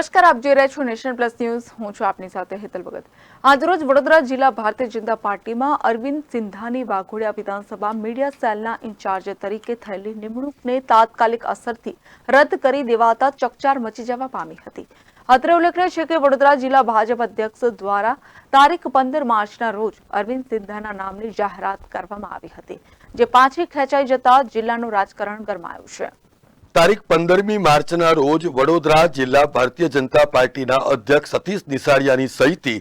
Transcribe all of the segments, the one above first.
નમસ્કાર, આપ જોઈ રહ્યા છો નેશન પ્લસ ન્યૂઝ. હું છું આપની સાથે હેતલ ભગત. આજરોજ વડોદરા જિલ્લા ભારતીય જનતા પાર્ટીમાં અરવિંદ સિંધાની વાઘોડિયા વિધાનસભા મીડિયા સેલના ઇન્ચાર્જ તરીકે થયેલી નિમણૂકને તાત્કાલિક અસરથી રદ કરી દેવાતા ચકચાર મચી જવા પામી હતી. અત્રે ઉલ્લેખનીય છે કે વડોદરા જિલ્લા ભાજપ અધ્યક્ષ દ્વારા તારીખ પંદર માર્ચના રોજ અરવિંદ સિંધાના નામની જાહેરાત કરવામાં આવી હતી, જે પાછી ખેંચાઈ જતા જિલ્લાનું રાજકારણ ગરમાયું છે. તારીખ પંદરમી માર્ચના રોજ વડોદરા જિલ્લા ભારતીય જનતા પાર્ટીના અધ્યક્ષ સતીશ નિસારિયાની સહિતથી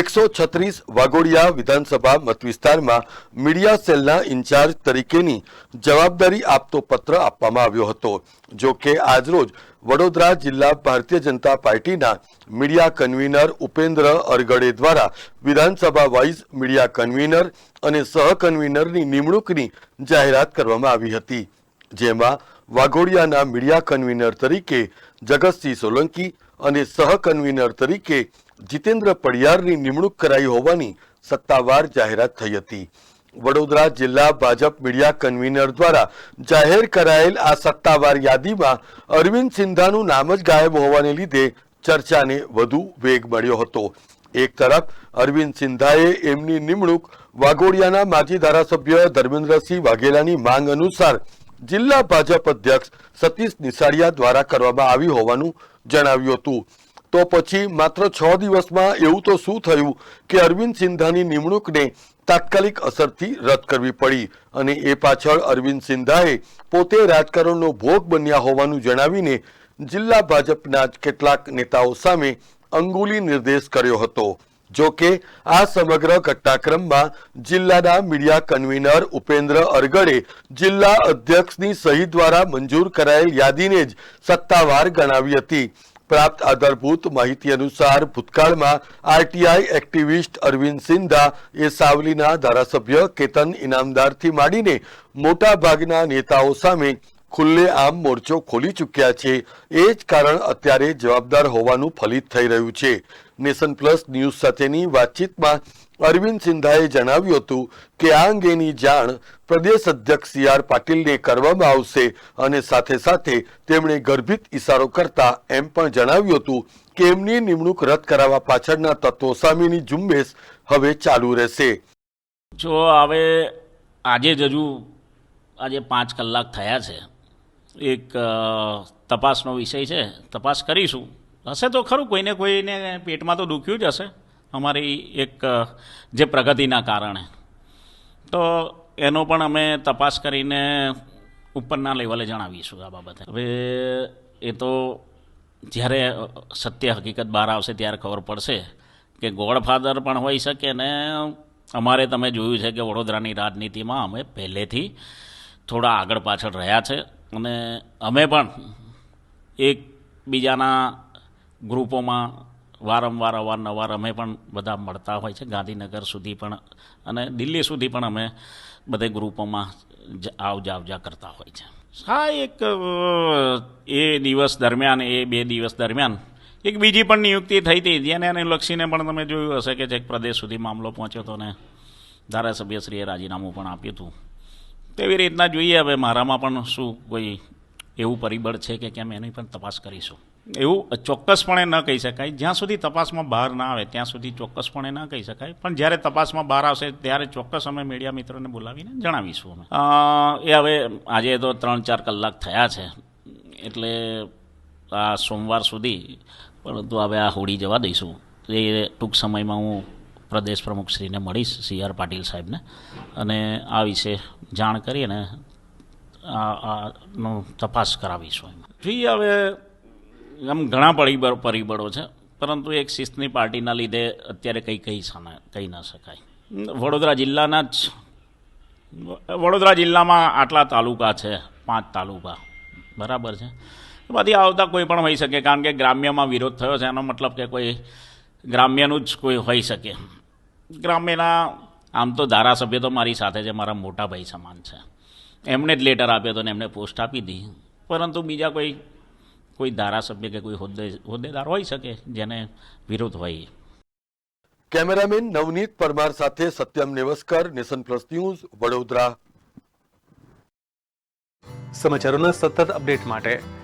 એકસો છત્રીસ વાઘોડિયા વિધાનસભા મતવિસ્તારમાં મીડિયા સેલના ઇન્ચાર્જ તરીકેની જવાબદારી આપતો પત્ર આપવામાં આવ્યો હતો. જો કે આજરોજ વડોદરા જિલ્લા ભારતીય જનતા પાર્ટીના મીડિયા કન્વીનર ઉપેન્દ્ર અરગડે દ્વારા વિધાનસભા વાઇઝ મીડિયા કન્વીનર અને સહ કન્વીનરની નિમણૂકની જાહેરાત કરવામાં આવી હતી. જેમાં વાઘોડિયાના મીડિયા કન્વીનર તરીકે જગતસિંહ સોલંકી અને સહ કન્વીનર તરીકે જીતેન્દ્ર પડિયારની નિમણૂક કરાઈ હોવાની સત્તાવાર જાહેરાત થઈ હતી. વડોદરા જિલ્લા ભાજપ મીડિયા કન્વીનર દ્વારા જાહેર કરાયેલ આ સત્તાવાર યાદીમાં અરવિંદ સિંધાનું નામ જ ગાયબ હોવાને લીધે ચર્ચાને વધુ વેગ મળ્યો હતો. એક તરફ, અરવિંદ સિંધાએ એમની નિમણૂક વાઘોડિયાના માજી ધારાસભ્ય ધર્મેન્દ્રસિંહ વાઘેલાની માંગ અનુસાર જિલ્લા ભાજપ અધ્યક્ષ સતીશ નિસાડિયા દ્વારા કરવામાં આવી હોવાનું જણાવ્યું હતું. તો પછી માત્ર છ દિવસમાં એવું તો શું થયું કે અરવિંદ સિંધાની નિમણૂકને તાત્કાલિક અસરથી રદ કરવી પડી અને એ પાછળ અરવિંદ સિંધાએ પોતે રાજકારણનો ભોગ બન્યા હોવાનું જણાવીને જિલ્લા ભાજપના કેટલાક નેતાઓ સામે અંગુલી નિર્દેશ કર્યો હતો. જો કે આ સમગ્ર ઘટનાક્રમમાં જિલ્લાના મીડિયા કન્વીનર ઉપેન્દ્ર અરગડે જિલ્લા અધ્યક્ષની સહી દ્વારા મંજૂર કરાયેલ યાદીને જ સત્તાવાર ગણાવી હતી. પ્રાપ્ત આધારભૂત માહિતી અનુસાર ભૂતકાળમાં આરટીઆઈ એક્ટિવિસ્ટ અરવિંદ સિંધા એ સાવલીના ધારાસભ્ય કેતન ઇનામદારથી માંડીને મોટા ભાગના નેતાઓ સામે ખુલ્લે આમ મોરચો ખોલી ચૂક્યા છે. એ જ કારણ અત્યારે જવાબદાર હોવાનું ફલિત થઈ રહ્યું છે. નેશન પ્લસ ન્યૂઝ સાથેની વાતચીતમાં અરવિંદ સિંધાએ જણાવ્યું હતું કે આ અંગેની જાણ પ્રદેશ અધ્યક્ષ સી આર પાટીલને કરવામાં આવશે અને સાથે સાથે તેમણે ગર્ભિત ઇશારો કરતા એમ પણ જણાવ્યું હતું કે એમની નિમણૂક રદ કરાવવા પાછળના તત્વો સામેની ઝુંબેશ હવે ચાલુ રહેશે. જો હવે આજે જ હજુ આજે પાંચ કલાક થયા છે એક તપાસનો વિષય છે. તપાસ કરીશું. હશે તો ખરું, કોઈને કોઈને પેટમાં તો દુખ્યું જ હશે. અમારી એક જે પ્રગતિના કારણે. તો એનો પણ અમે તપાસ કરીને ઉપરના લેવલે જણાવીશું આ બાબતે. હવે એ તો જ્યારે સત્ય હકીકત બહાર આવશે ત્યારે ખબર પડશે કે ગોડફાધર પણ હોઈ શકે ને અમારે તમે જોયું છે કે વડોદરાની રાજનીતિમાં અમે પહેલેથી થોડા આગળ પાછળ રહ્યા છે. અને અમે પણ એકબીજાના ગ્રુપોમાં વારંવાર અવારનવાર અમે પણ બધા મળતા હોય છે. ગાંધીનગર સુધી પણ અને દિલ્હી સુધી પણ અમે બધે ગ્રુપોમાં જ- આવ જાવ જા કરતા હોય છે. હા, એક એ દિવસ દરમિયાન, એ બે દિવસ દરમિયાન એક બીજી પણ નિયુક્તિ થઈ હતી. જેને એને લક્ષીને પણ તમે જોયું હશે કે છેક પ્રદેશ સુધી મામલો પહોંચ્યો હતો ને ધારાસભ્યશ્રીએ રાજીનામું પણ આપ્યું હતું. તેવી રીતના જોઈએ હવે મારામાં પણ શું કોઈ એવું પરિબળ છે કે કેમ એની પણ તપાસ કરીશું. એવું ચોક્કસપણે ન કહી શકાય. જ્યાં સુધી તપાસમાં બહાર ના આવે, ત્યાં સુધી ચોક્કસપણે ન કહી શકાય. પણ જ્યારે તપાસમાં બહાર આવશે, ત્યારે ચોક્કસ અમે મીડિયા મિત્રોને બોલાવીને જણાવીશું અમે. એ હવે આજે તો ત્રણ ચાર કલાક થયા છે. એટલે આ સોમવાર સુધી, પરંતુ હવે આ હોડી જવા દઈશું. એ ટૂંક સમયમાં હું પ્રદેશ પ્રમુખશ્રીને મળીશ સી આર પાટીલ સાહેબને. અને આ વિશે જાણ કરી અને આનું તપાસ કરાવીશું જોઈએ હવે આમ ઘણા પરિબળ, પરિબળો છે, પરંતુ એક શિસ્તની પાર્ટીના લીધે અત્યારે કંઈ કહી કહી ન શકાય. વડોદરા જિલ્લાના જ, વડોદરા જિલ્લામાં આટલા તાલુકા છે, પાંચ તાલુકા. બરાબર છે? એમાંથી આવતા કોઈ પણ હોઈ શકે, કારણ કે ગ્રામ્યમાં વિરોધ થયો છે, એનો મતલબ કે કોઈ ગ્રામ્યનું જ કોઈ હોઈ શકે. ગ્રામ્યના આમ તો ધારાસભ્ય તો મારી સાથે છે મારા મોટા ભાઈ સમાન છે. એમણે જ લેટર આપ્યો હતો ને એમણે પોસ્ટ આપી હતી પરંતુ બીજા કોઈ કોઈ ધારાસભ્ય કે કોઈ હોદ્દે હોદ્દેદાર હોઈ શકે જેને વિરોધ હોય. કેમેરામેન નવનીત પરમાર સાથે Satyam Nevaskar nation plus news Vadodara. સમાચારોના સતત અપડેટ માટે